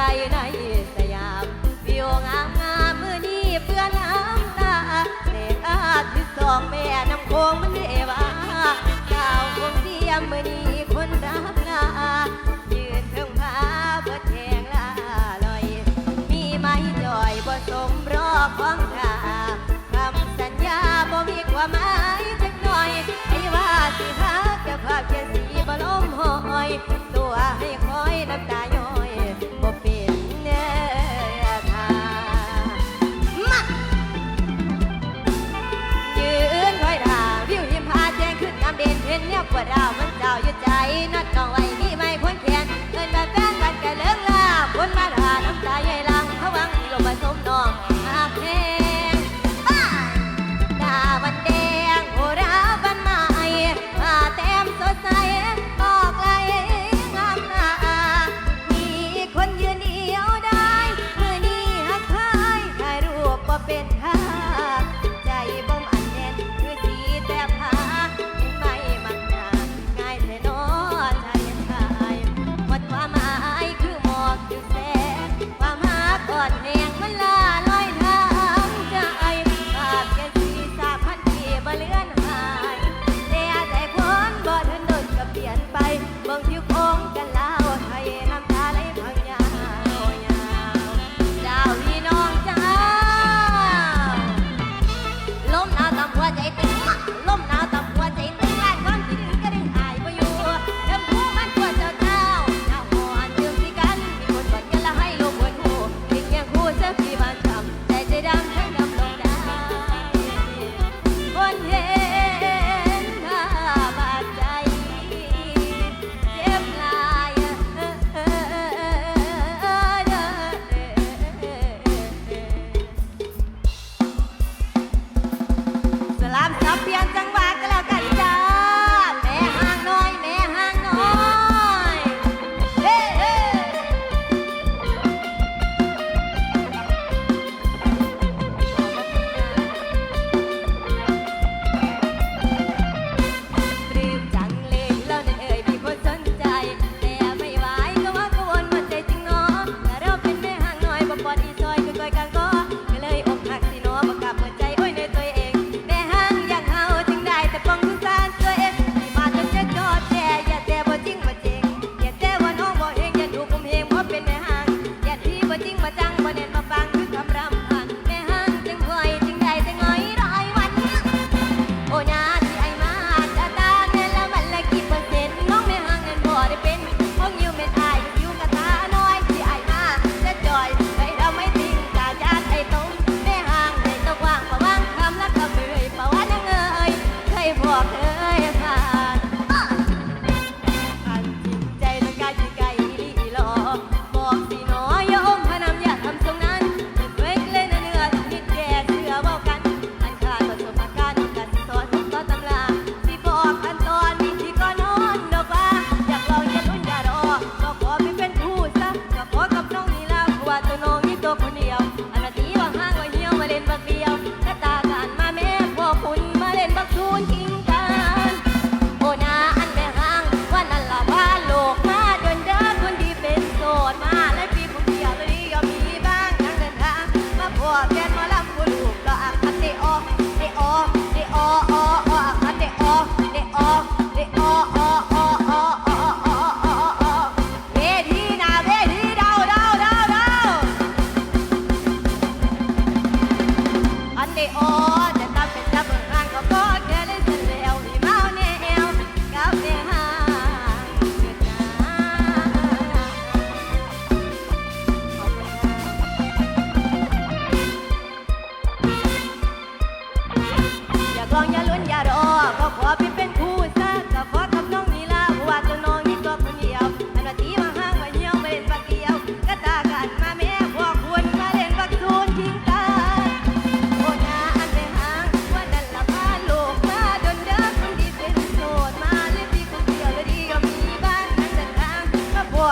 ไรในสยามวิวงามงามมือนี้เพื่อน้ำตาเศษอาทิตสองแม่น้ำคงมันเอวาสาวคงเทียมมือนี้คนรับลายืนเทิงพาเพื่อแทงลาลอย มีไม้จอยบ่สมรอของตาคำสัญญาบ่มีความหมายจักหน่อยไอ้ว่าสิพักจะพักจะสีบ่ล้มหอย ตัวให้คอยน้ กับว่าดาวมันดาวอยู่ใจนัดกองไว้มีไม่พ้นแขนเงินมาแฟนกันแกเลิกลาพ้นมาลาน้ำตาใหญ่ลังพวังที่ลงมาสมน้องอาเพงบ้าดาวันแดงโหราบันไม้มาเต็มสดใสบอกไรงามหน้ามีคนเดียวได้เมื่อนี้หักพายถ่ารูปบ่เป็นท่า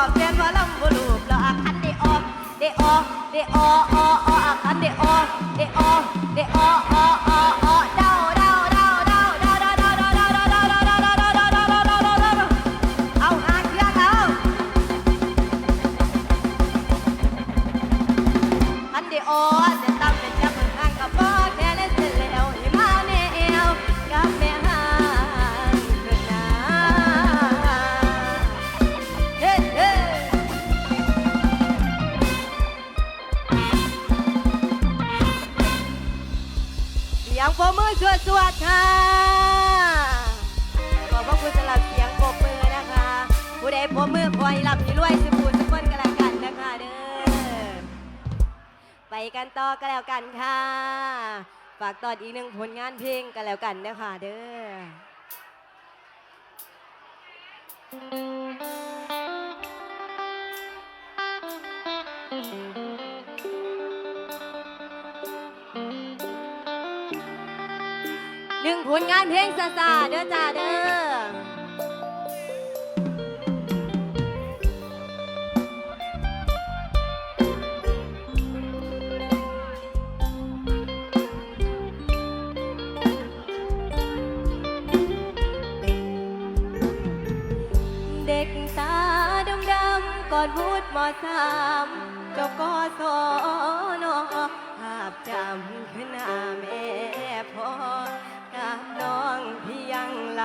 อกแกนว่าลำบ่ลูกเราอักอันได้ออกได้ออกได้ออออออักอันได้ออกได้ออกได้ออออ กันต่อกันแล้วกันค่ะ ฝากตอนอีกหนึ่งผลงานเพลงกันแล้วกันนะคะเด้อหนึ่งผลงานเพลงซาซาเด้อจ้าเด้อ สามเจ้าก็สอนอภาพจำขึ้นหน้าแม่พ่อกับน้องที่ยังล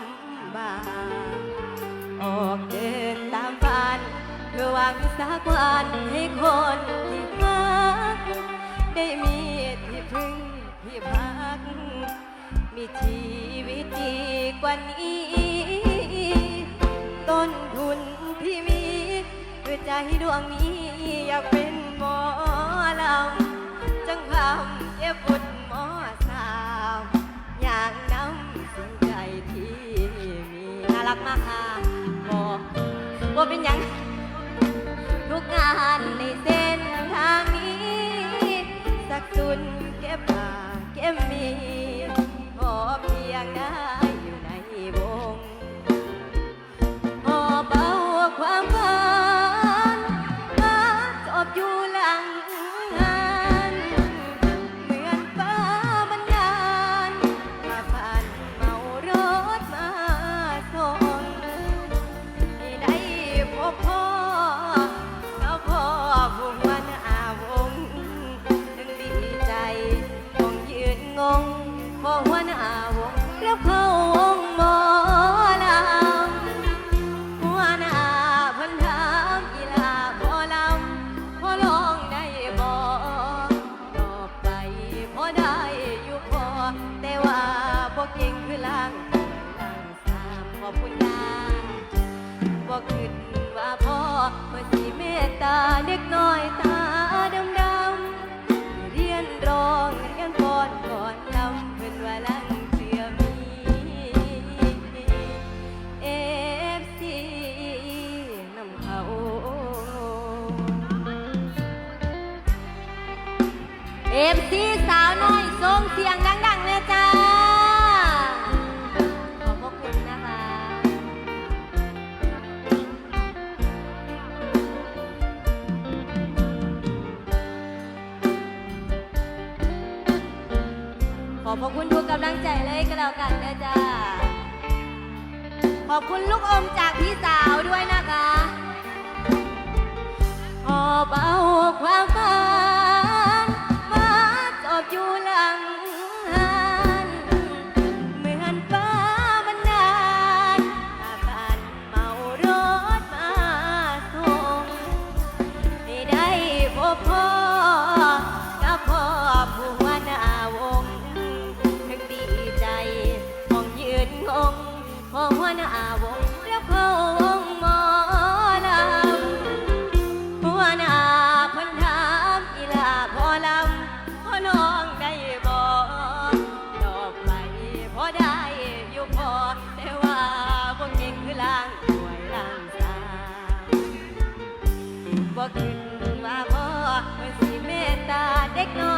ำบากออกเดินตามฝันเพื่อหวังสักวันให้คนที่รักได้มีที่พึ่งที่พัก มีชีวิตดีกว่านี้ ต้นทุนที่มี คือใจดวงนี้อยากเป็นหมอลำจังพำเก็บบุญหมอสาวอย่างน้ำสิ่งใจที่มีน่ารักมากค่ะบอกว่าเป็นหยังทุกงานในเส้นทางนี้ สักสุนเก็บผ้าเก็บมีพอเพียงได้ ขึ้นว่าพ่อเมื่อสิเมตตาเด็กน้อยตา ลูกอมจาก พ่อหัวหน้าวงแล้วเข้าวงหมอลำหัวหน้าเพันถามอีลาพ่อลำพ่อน้องได้บอกตอบไปพอได้อยู่พอแต่ว่าบ่เก่งคือล่างหวยล่างสามบ่คิดว่าพ่อเมื่อสิเมตตาเด็กน้อย